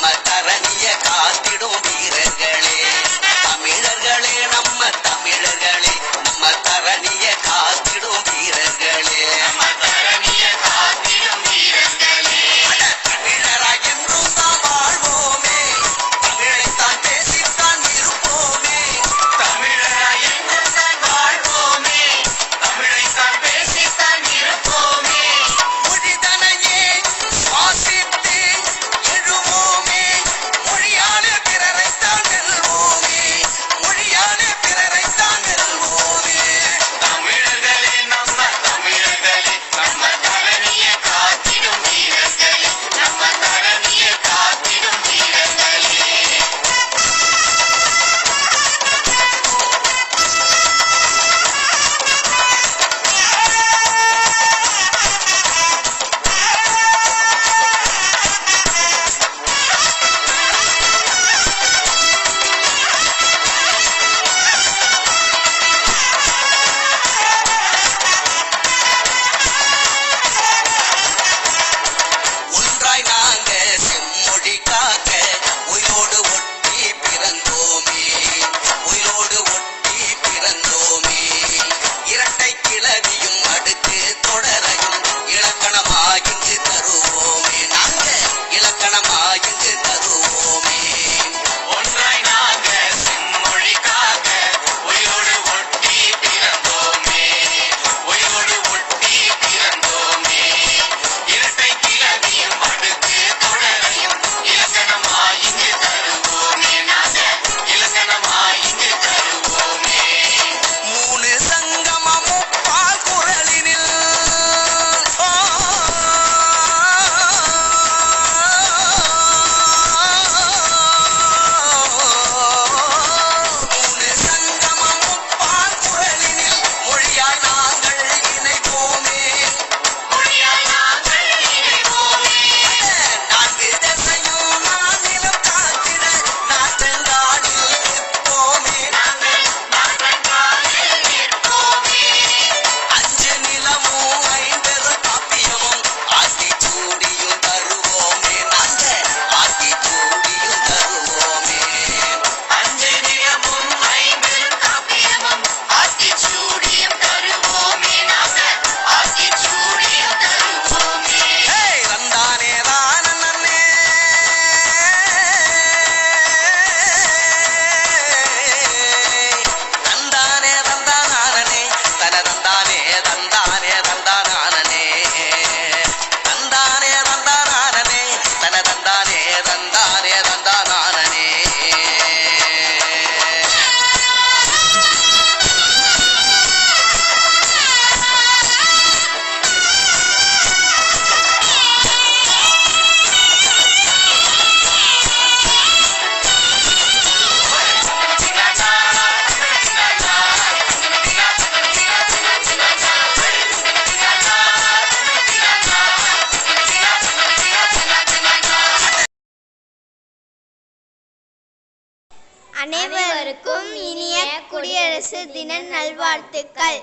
நம்ம தரணிய காத்திடும் வீரன் மனமாயின் 你也长大 அனைவருக்கும் இனிய குடியரசு தின நல்வாழ்த்துக்கள்.